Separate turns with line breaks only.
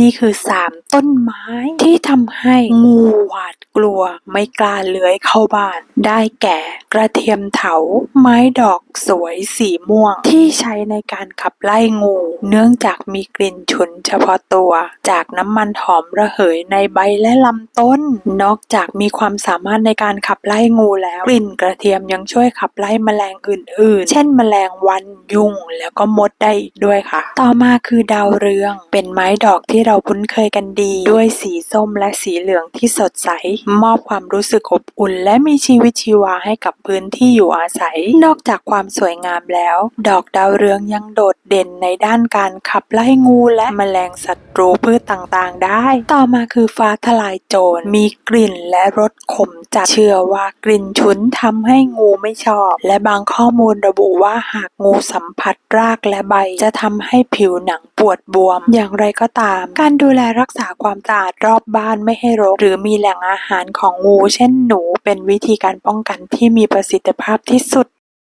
นี่คือ3 ต้นไม้ที่ทำให้งูหวาดกลัวไม่กล้าเลื้อยเข้าบ้าน ได้แก่กระเทียมเถา ไม้ดอกสวยสีม่วง ที่ใช้ในการขับไล่งู เนื่องจากมีกลิ่นฉุนเฉพาะตัว จากน้ำมันหอมระเหยในใบและลำต้น นอกจากมีความสามารถในการขับไล่งูแล้ว กลิ่นกระเทียมยังช่วยขับไล่แมลงอื่น ๆ เช่น แมลงวันยุงแล้วก็มดได้อีกด้วยค่ะ ต่อมาคือดาวเรือง เป็นไม้ดอกที่เราคุ้นเคยกันดีด้วยสีส้มและสีเหลืองที่สดใส มอบความรู้สึกอบอุ่น และมีชีวิตชีวาให้กับพื้นที่อยู่อาศัย นอกจากความสวยงามแล้ว ดอกดาวเรืองยังโดดเด่นในด้านการขับไล่งูและแมลงศัตรูพืชต่างๆ ได้ ต่อมาคือฟ้าทลายโจรมีกลิ่นและรสขมจัดเชื่อว่ากลิ่นฉุนทำให้งูไม่ชอบ และบางข้อมูลระบุว่าหากงูสัมผัสรากและใบจะทำให้ผิวหนังปวดบวม อย่างไรก็ตาม การดูแลรักษาความสะอาดรอบบ้านไม่ให้รก หรือมีแหล่งอาหารของงู เช่นหนู เป็นวิธีการป้องกันที่มีประสิทธิภาพที่สุด